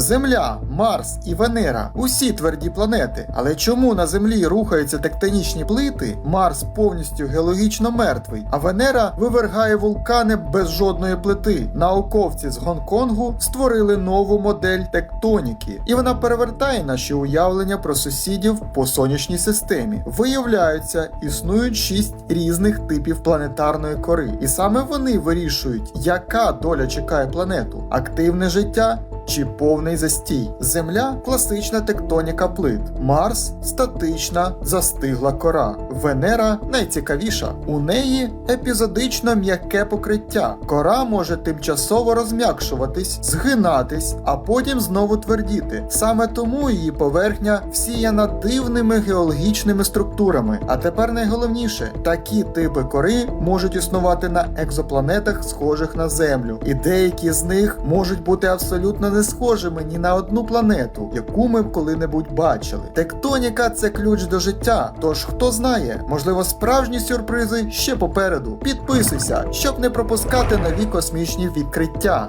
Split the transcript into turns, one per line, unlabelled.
Земля, Марс і Венера усі тверді планети. Але чому на Землі рухаються тектонічні плити? Марс повністю геологічно мертвий, а Венера вивергає вулкани без жодної плити. Науковці з Гонконгу створили нову модель тектоніки, і вона перевертає наші уявлення про сусідів по сонячній системі. Виявляється, існують шість різних типів планетарної кори, і саме вони вирішують, яка доля чекає планету: активне життя. Чи повний застій. Земля класична тектоніка плит. Марс статична застигла кора. Венера найцікавіша. У неї епізодично м'яке покриття. Кора може тимчасово розм'якшуватись, згинатись, а потім знову твердіти. Саме тому її поверхня всіяна дивними геологічними структурами. А тепер найголовніше, такі типи кори можуть існувати на екзопланетах, схожих на Землю, і деякі з них можуть бути абсолютно не схожими ні на одну планету, яку ми коли-небудь бачили. Тектоніка це ключ до життя. Тож хто знає, можливо, справжні сюрпризи ще попереду. Підписуйся, щоб не пропускати нові космічні відкриття.